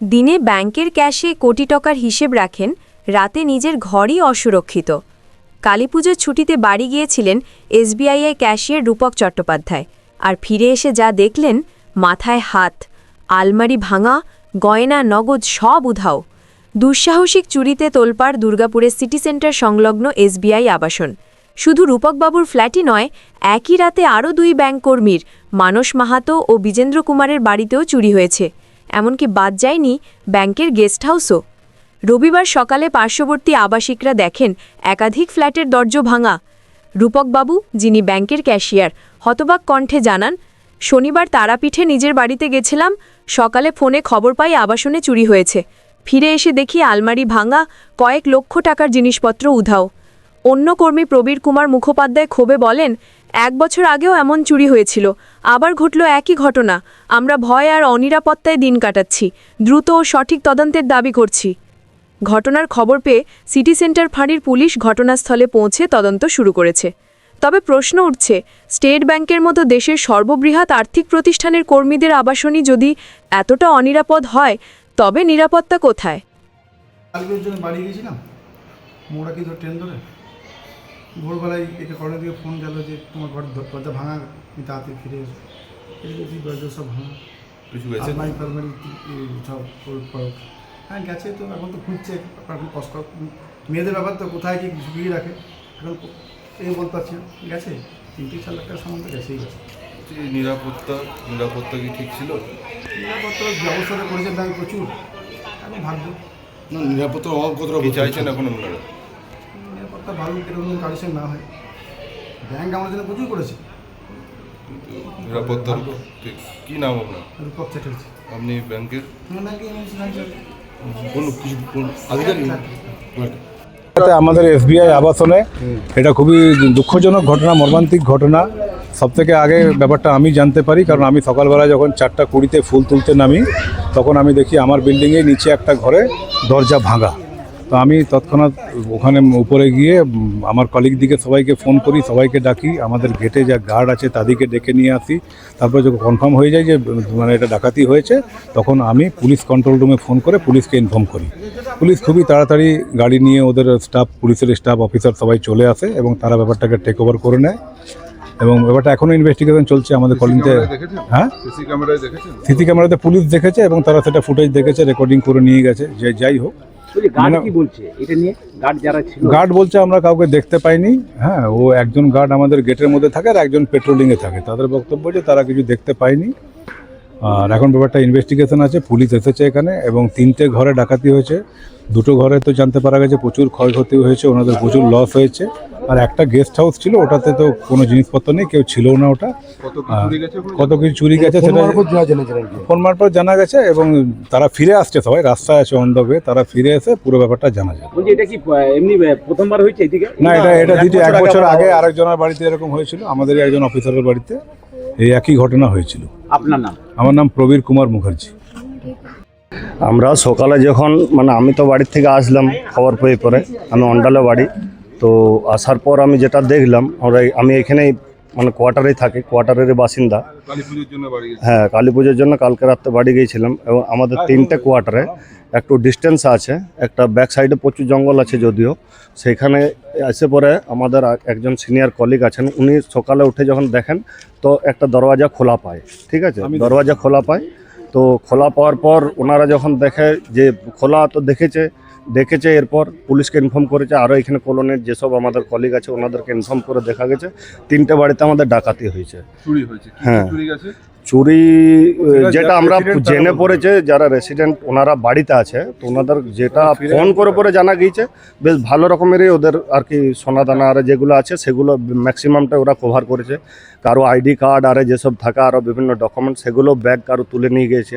দিনে ব্যাংকের ক্যাশে কোটি টাকার হিসেব রাখেন, রাতে নিজের ঘরই অসুরক্ষিত। কালীপুজোর ছুটিতে বাড়ি গিয়েছিলেন এসবিআইএ ক্যাশিয়ার রূপক চট্টোপাধ্যায়। আর ফিরে এসে যা দেখলেন, মাথায় হাত, আলমারি ভাঙা, গয়না, নগদ সব উধাও। দুঃসাহসিক চুরিতে তোলপাড় দুর্গাপুরের সিটি সেন্টার সংলগ্ন এসবিআই আবাসন। শুধু রূপকবাবুর ফ্ল্যাটই নয়, একই রাতে আরও দুই ব্যাংক কর্মীর, মানস মাহাতো ও বিজেন্দ্র কুমারের বাড়িতেও চুরি হয়েছে। এমনকি বাদ যায়নি ব্যাংকের গেস্ট হাউসও। রবিবার সকালে পার্শ্ববর্তী আবাসিকরা দেখেন একাধিক ফ্ল্যাটের দরজ ভাঙা। রূপকবাবু, যিনি ব্যাংকের ক্যাশিয়ার, হতবাক কণ্ঠে জানান, শনিবার তারাপীঠে নিজের বাড়িতে গেছিলাম, সকালে ফোনে খবর পাই আবাসনে চুরি হয়েছে। ফিরে এসে দেখি আলমারি ভাঙা, কয়েক লক্ষ টাকার জিনিসপত্র উধাও। অন্য কর্মী প্রবীর কুমার মুখোপাধ্যায় ক্ষোভে বলেন, এক বছর আগেও এমন চুরি হয়েছিল। আবার ঘটল একই ঘটনা। আমরা ভয় আর অনিরাপত্তায় দিন কাটাচ্ছি। দ্রুত ও সঠিক তদন্তের দাবি করছি। ঘটনার খবর পেয়ে সিটি সেন্টার ফাঁড়ির পুলিশ ঘটনাস্থলে পৌঁছে তদন্ত শুরু করেছে। তবে প্রশ্ন উঠছে, স্টেট ব্যাংকের মতো দেশের সর্ববৃহৎ আর্থিক প্রতিষ্ঠানের কর্মীদের আবাসনী যদি এতটা অনিরাপদ হয়, তবে নিরাপত্তা কোথায়? মোড়া কি ট্রেন ধরে। ভোরবেলায় এটা কলের দিকে ফোন গেল যে তোমার ঘর দরজা ভাঙা তুমি তাড়াতাড়ি ফিরে এসো। এই দেখি দরজা সব ভাঙা। কিছু হয়েছে আলমারি ফালমারি এই সব হ্যাঁ গেছে তো এখন তো খুঁজছে কষ্ট। মেয়েদের ব্যাপার তো কোথায় কি ঝুঁকিয়ে রাখে? এখন এই বলতে পারছি না। গেছে? তিন থেকে চার লাখ টাকার সামান তো গেছেই গেছে। নিরাপত্তা নিরাপত্তা কি ঠিক ছিল? নিরাপত্তা ব্যবস্থাটা করেছে ব্যাংক প্রচুর। এখন ভাববো। না নিরাপত্তার অভাব কতটা চাইছেন এখন আপনারা? নিরাপত্তা ভালো এরকম কালেকশন না হয়। ব্যাংক আমার জন্য প্রচুর করেছে। নিরাপত্তার ঠিক কি নাম আপনার? রূপক চ্যাটার্জি। আপনি ব্যাংকের? আমাদের এসবিআই আবাসনে। এটা খুবই দুঃখজনক ঘটনা মর্মান্তিক ঘটনা। সব থেকে আগে ব্যাপারটা আমি জানতে পারি কারণ আমি সকালবেলা যখন চারটা কুড়িতে ফুল তুলতে নামি তখন আমি দেখি আমার বিল্ডিংয়ে নিচে একটা ঘরে দরজা ভাঙা। তো আমি তৎক্ষণাৎ ওখানে উপরে গিয়ে আমার কলিগ দিকে সবাইকে ফোন করি সবাইকে ডাকি আমাদের গেটে যা গার্ড আছে তাদেরকে ডেকে নিয়ে আসি। তারপরে যখন কনফার্ম হয়ে যায় যে মানে এটা ডাকাতি হয়েছে তখন আমি পুলিশ কন্ট্রোল রুমে ফোন করে পুলিশকে ইনফর্ম করি। পুলিশ খুবই তাড়াতাড়ি গাড়ি নিয়ে ওদের স্টাফ পুলিশের স্টাফ অফিসার সবাই চলে আসে এবং তারা ব্যাপারটাকে টেক ওভার করে নেয়। এবং ব্যাপারটা এখনও ইনভেস্টিগেশন চলছে আমাদের কলিংতে হ্যাঁ? সিসি ক্যামেরাতে পুলিশ দেখেছে এবং তারা সেটা ফুটেজ দেখেছে রেকর্ডিং করে নিয়ে গেছে। যে যাই হোক গার্ড মানে- বলছে? আমরা কাউকে দেখতে পাইনি। হ্যাঁ ও একজন গার্ড আমাদের গেটের মধ্যে থাকে আর একজন পেট্রোলিংয়ে থাকে। তাদের বক্তব্য যে তারা কিছু দেখতে পায়নি। আর এখন ব্যাপারটা ইনভেস্টিগেশন আছে পুলিশ এসেছে এখানে এবং তিনটে ঘরে ডাকাতি হয়েছে। দুটো ঘরে তো জানতে পারা গেছে প্রচুর ক্ষয়ক্ষতি হয়েছে ওনাদের প্রচুর লস হয়েছে। আর একটা গেস্ট হাউস ছিল ওটাতে তো কোনো জিনিসপত্র নেই কেউ ছিল না ওটা। কত কিছু চুরি গেছে ফোন সেটা? ফোন মারফত জানা গেছে এবং তারা ফিরে আসছে সবাই রাস্তায় আছে অন দ্য ওয়ে তারা ফিরে এসে পুরো ব্যাপারটা জানা যায়। এটা কি এমনি প্রথমবার হয়েছে এদিকে? না এটা এটা দ্বিতীয় এক বছর আগে আরেকজনের বাড়িতে এরকম হয়েছিল আমাদেরই একজন অফিসারের বাড়িতে এই একই ঘটনা হয়েছিল। আপনার নাম? আমার নাম প্রবীর কুমার মুখার্জি। আমরা সকালে যখন মানে আমি তো বাড়ির থেকে আসলাম খবর পেয়ে পরে আমি অন্ডালে বাড়ি তো আসার পর আমি যেটা দেখলাম আমরা আমি এখানেই মানে কোয়ার্টারেই থাকি কোয়ার্টারের বাসিন্দা। হ্যাঁ কালী পুজোর জন্য কালকে রাত্রে বাড়ি গিয়েছিলাম এবং আমাদের তিনটে কোয়ার্টারে একটু ডিস্টেন্স আছে একটা ব্যাক সাইডে প্রচুর জঙ্গল আছে যদিও। সেখানে এসে পরে আমাদের একজন সিনিয়র কলিগ আছেন উনি সকালে উঠে যখন দেখেন তো একটা দরওয়াজা খোলা পায় ঠিক আছে? দরওয়াজা খোলা পায় তো খোলা পাওয়ার পর ওনারা যখন দেখে যে খোলা তো দেখেছে দেখেছে এরপর পুলিশকে ইনফর্ম করেছে। আরও এখানে কলোনির যেসব আমাদের কলিগ আছে ওনাদেরকে ইনফর্ম করে দেখা গেছে। তিনটে বাড়িতে আমাদের ডাকাতি হয়েছে। হ্যাঁ। চুরি যেটা আমরা জেনে পড়েছে যারা রেসিডেন্ট ওনারা বাড়িতে আছে তো ওনাদের যেটা ফোন করে পরে জানা গিয়েছে বেশ ভালো রকমেরই ওদের আর কি সোনা দানা আর যেগুলো আছে সেগুলো ম্যাক্সিমামটা ওরা কভার করেছে। কারও আইডি কার্ড আর যেসব থাকা আরও বিভিন্ন ডকুমেন্ট সেগুলো ব্যাগ কারও তুলে নিয়ে গিয়েছে।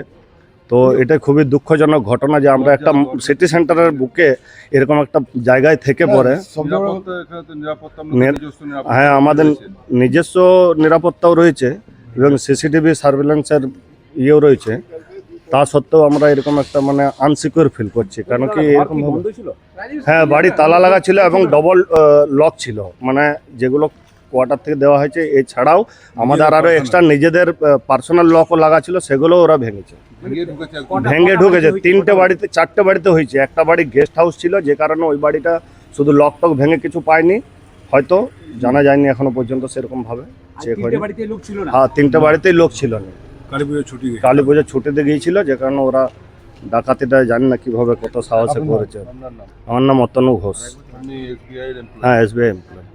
তো এটা খুবই দুঃখজনক ঘটনা যে আমরা একটা সিটি সেন্টারের বুকে এরকম একটা জায়গায় থেকে নিরাপত্তা হ্যাঁ আমাদের নিজস্ব নিরাপত্তাও রয়েছে। এবং সিসিটিভি সার্ভেলেন্সের ইয়েও রয়েছে তা সত্ত্বেও আমরা এরকম একটা মানে আনসিকিউর ফিল করছি কারণ কি এরকম হ্যাঁ বাড়ি তালা লাগা ছিল এবং ডবল লক ছিল। মানে যেগুলো কোয়ার্টার থেকে দেওয়া হয়েছে এছাড়াও আমাদের আরও এক্সট্রা নিজেদের পার্সোনাল লকও লাগা ছিল সেগুলো ওরা ভেঙেছে। ভেঙে ঢুকেছে তিনটে বাড়িতে চারটে বাড়িতে হয়েছে। একটা বাড়ি গেস্ট হাউস ছিল যে কারণে ওই বাড়িটা শুধু লক টক ভেঙে কিছু পায়নি। হয়তো জানা যায়নি এখনও পর্যন্ত সেরকম ভাবে। আর চেক তিনটে হয়নি বাড়িতে লোক ছিল না। হ্যাঁ তিনটে বাড়িতেই লোক ছিল না। কালী পুজোর ছুটি কালী পুজো ছুটিতে গিয়েছিল যে কারণে ওরা ডাকাতিটা জানি না কীভাবে কত সাহসে করেছে। আমার নাম অতনু ঘোষ। এমপ্লয়ি হ্যাঁ এসবিআই এমপ্লয়